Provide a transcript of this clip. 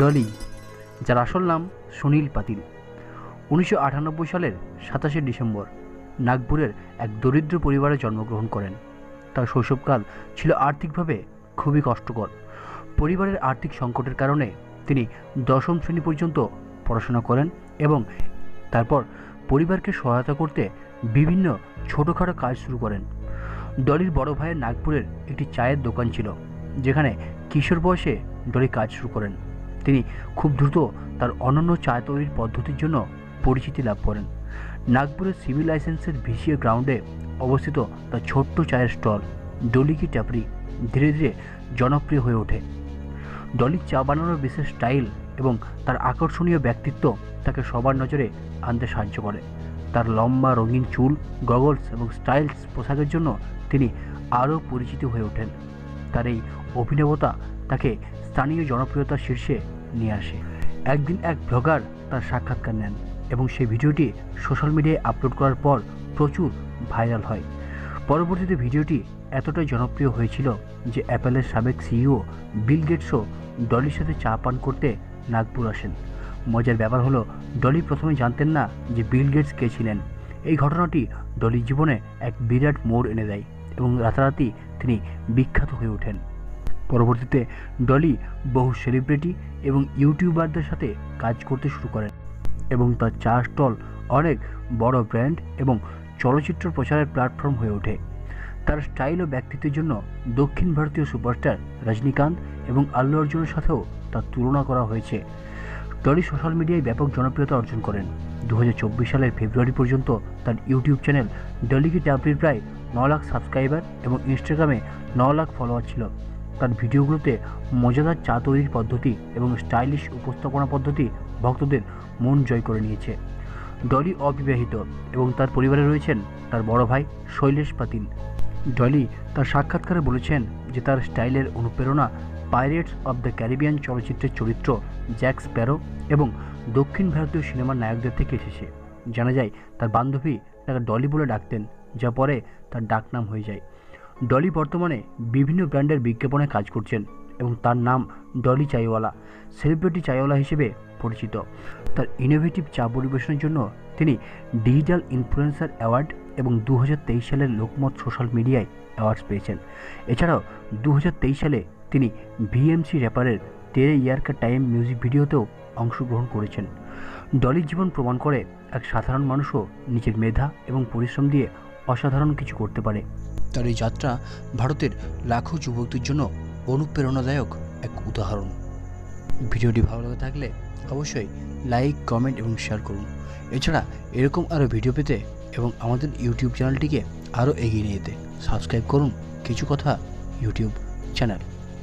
ডলি, যার আসল নাম সুনীল পাতিল। উনিশশো আটানব্বই সালের সাতাশে ডিসেম্বর নাগপুরের এক দরিদ্র পরিবারে জন্মগ্রহণ করেন। তার শৈশবকাল ছিল আর্থিকভাবে খুবই কষ্টকর। পরিবারের আর্থিক সংকটের কারণে তিনি দশম শ্রেণি পর্যন্ত পড়াশোনা করেন এবং তারপর পরিবারকে সহায়তা করতে বিভিন্ন ছোটোখাটো কাজ শুরু করেন। ডলির বড় ভাইয়ের নাগপুরের একটি চায়ের দোকান ছিল, যেখানে কিশোর বয়সে ডলি কাজ শুরু করেন। তিনি খুব দ্রুত তার অনন্য চা তৈরির পদ্ধতির জন্য পরিচিতি লাভ করেন। নাগপুরের সিভিল লাইসেন্সের ভিসিএ গ্রাউন্ডে অবস্থিত তার ছোট্ট চায়ের স্টল ডলি কি ট্যাপরি ধীরে ধীরে জনপ্রিয় হয়ে ওঠে। ডলির চা বানানোর বিশেষ স্টাইল এবং তার আকর্ষণীয় ব্যক্তিত্ব তাকে সবার নজরে আনতে সাহায্য করে। তার লম্বা রঙিন চুল, গগলস এবং স্টাইলস পোশাকের জন্য তিনি আরও পরিচিত হয়ে ওঠেন। তার এই অভিনবতা তাকে স্থানীয় জনপ্রিয়তার শীর্ষে নিয়ে আসে। একদিন এক ব্লগার তার সাক্ষাৎকার নেন এবং সেই ভিডিওটি সোশ্যাল মিডিয়ায় আপলোড করার পর প্রচুর ভাইরাল হয়। পরবর্তীতে ভিডিওটি এতটাই জনপ্রিয় হয়েছিল যে অ্যাপেলের সাবেক সিইও বিল গেটসও ডলির সাথে চা পান করতে নাগপুর আসেন। মজার ব্যাপার হলো ডলি প্রথমে জানতেন না যে বিল গেটস কে ছিলেন। এই ঘটনাটি ডলির জীবনে এক বিরাট মোড় এনে দেয় এবং রাতারাতি তিনি বিখ্যাত হয়ে ওঠেন। পরবর্তীতে ডলি বহু সেলিব্রিটি এবং ইউটিউবারদের সাথে কাজ করতে শুরু করেন এবং তার চা স্টল অনেক বড় ব্র্যান্ড এবং চলচ্চিত্র প্রচারের প্ল্যাটফর্ম হয়ে ওঠে। তার স্টাইল ও ব্যক্তিত্বের জন্য দক্ষিণ ভারতীয় সুপারস্টার রজনীকান্ত এবং আল্লু অর্জুনের সাথেও তার তুলনা করা হয়েছে। ডলি সোশ্যাল মিডিয়ায় ব্যাপক জনপ্রিয়তা অর্জন করেন। দু হাজার চব্বিশ সালের ফেব্রুয়ারি পর্যন্ত তার ইউটিউব চ্যানেল ডলিকি ট্যাবরির প্রায় ন লাখ সাবস্ক্রাইবার এবং ইনস্টাগ্রামে ন লাখ ফলোয়ার ছিল। তার ভিডিওগুলোতে মজাদার চা তৈরির পদ্ধতি এবং স্টাইলিশ উপস্থাপনা পদ্ধতি ভক্তদের মন জয় করে নিয়েছে। ডলি অবিবাহিত এবং তার পরিবারে রয়েছেন তার বড় ভাই শৈলেশ পাতিল। ডলি তার সাক্ষাৎকারে বলেছেন যে তার স্টাইলের অনুপ্রেরণা পাইরেটস অব দ্য ক্যারিবিয়ান চলচ্চিত্রের চরিত্র জ্যাক স্প্যারো এবং দক্ষিণ ভারতীয় সিনেমার নায়কদের থেকে এসেছে। জানা যায় তার বান্ধবী তাকে ডলি বলে ডাকতেন, যা পরে তার ডাকনাম হয়ে যায়। ডলি বর্তমানে বিভিন্ন ব্র্যান্ডের বিজ্ঞাপনে কাজ করছেন এবং তার নাম ডলি চাইওয়ালা, সেলিব্রিটি চাইওয়ালা হিসেবে পরিচিত। তার ইনোভেটিভ চা পরিবেশনের জন্য তিনি ডিজিটাল ইনফ্লুয়েন্সার অ্যাওয়ার্ড এবং দু হাজার তেইশ সালের লোকমত সোশ্যাল মিডিয়ায় অ্যাওয়ার্ডস পেয়েছেন। এছাড়াও দু হাজার তেইশ সালে তিনি ভিএমসি র্যাপারের তেরে ইয়ারকা টাইম মিউজিক ভিডিওতেও অংশগ্রহণ করেছেন। ডলির জীবন প্রমাণ করে এক সাধারণ মানুষও নিজের মেধা এবং পরিশ্রম দিয়ে অসাধারণ কিছু করতে পারে। তার এই যাত্রা ভারতের লাখো যুবকদের জন্য অনুপ্রেরণাদায়ক এক উদাহরণ। ভিডিওটি ভালো লাগে থাকলে অবশ্যই লাইক, কমেন্ট এবং শেয়ার করুন। এছাড়া এরকম আরও ভিডিও পেতে এবং আমাদের ইউটিউব চ্যানেলটিকে আরও এগিয়ে নিয়ে যেতে সাবস্ক্রাইব করুন কিছু কথা ইউটিউব চ্যানেল।